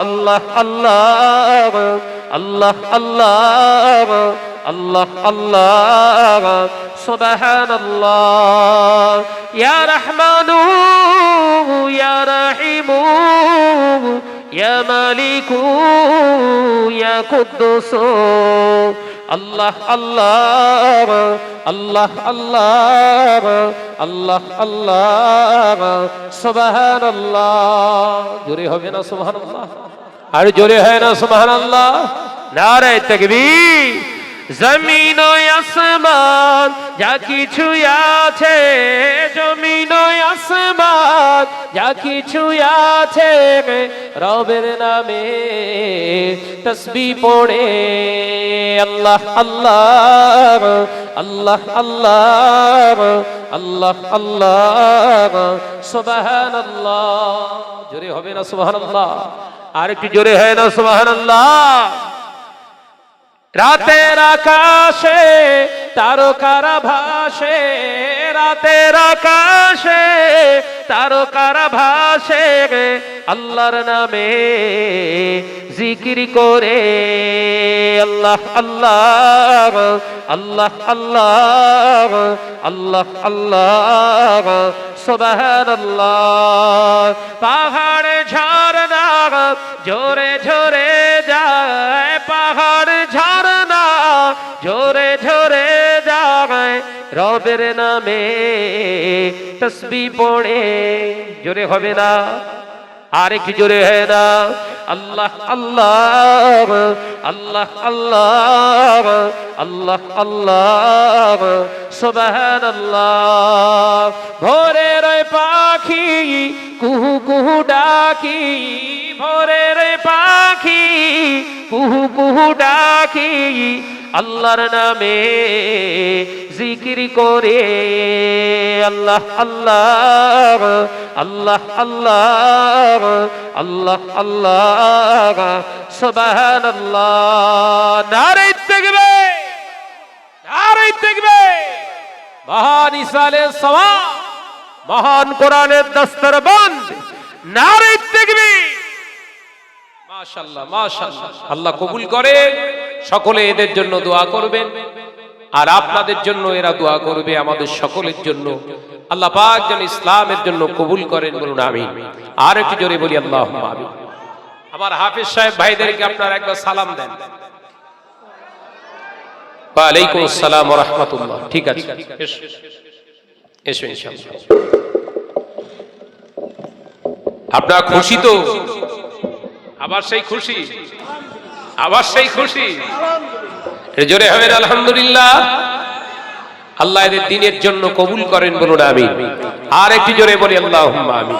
আল্লাহ আল্লাহ আল্লাহ আল্লাহ আল্লাহ আল্লাহ সুবহানাল্লাহ ইয়া রহমানু ইয়া রাহিমু ইয়া মালিকু ইয়া কুদ্দুস আল্লাহ আল্লাহ আল্লাহ আল্লাহ আল্লাহ আল্লাহ সুবহানাল্লাহ জোরে হবে না সুবহানাল্লাহ আর জোরে হয় না, সুবহানাল্লাহ। নারে তাকবীর। জমিন আসমান, যা কিছু আছে জমিন আসমান, যা কিছু আছে রবের নামে তসবি পড়ে। আল্লাহ আল্লাহ আল্লাহ আল্লাহ আল্লাহ আল্লাহ, সুবহানাল্লাহ। জোরে হবে না, সুবহানাল্লাহ। আর একটু জোরে হয় না, সুবহানাল্লাহ। রাতের আকাশে, তারকারা ভাসে রাতের আকাশে, তারকারা ভাসে আল্লাহর নামে জিকির করে। আল্লাহ আল্লাহ আল্লাহ আল্লাহ আল্লাহ আল্লাহ, সুবহানাল্লাহ। পাহাড় ঝরনা জোরে ঝরে যায়, পাহাড় ঝরনা জোরে ঝরে যায়। রবের নামে তসবি পড়ে, জোরে হবে না? আর কি জোরে হয় না? আল্লাহ আল্লাহ আল্লাহ আল্লাহ আল্লাহ আল্লাহ সুবহান আল্লাহ ভোরের পাখি কুহু কুহু ডাকি, ভোরের পাখি। কুহু কুহু ডাকি, আল্লাহর নামে জিকির করে। আল্লাহ আল্লাহ আল্লাহ আল্লাহ আল্লাহ আল্লাহ সুবহানাল্লাহ। নারে দেখবে নারে দেখবে মহান ইসালে সওয়া মহান কোরআনের দস্তরবন্দ নারে মাশাআল্লাহ আল্লাহ কবুল করে। সকলে এদের জন্য দোয়া করবেন। আর আপনাদের জন্য এরা দোয়া করবে আমাদের সকলের জন্য। আল্লাহ পাক যেন ইসলামের জন্য কবুল করেন বলুন আমি আর একটু জোরে বলি আল্লাহ আমি আমার হাফিজ সাহেব ভাইদেরকে আপনারা একবার সালাম দেন। ওয়ালাইকুম আসসালাম রাহমাতুল্লাহ। ঠিক আছে এসো খুশি তো? আবার সেই খুশি। আবার সেই খুশি। জোরে হবে আলহামদুলিল্লাহ। আল্লাহ এদের দিনের জন্য কবুল করেন বলুন আমি আর একটি জোরে বলি আল্লাহ আমি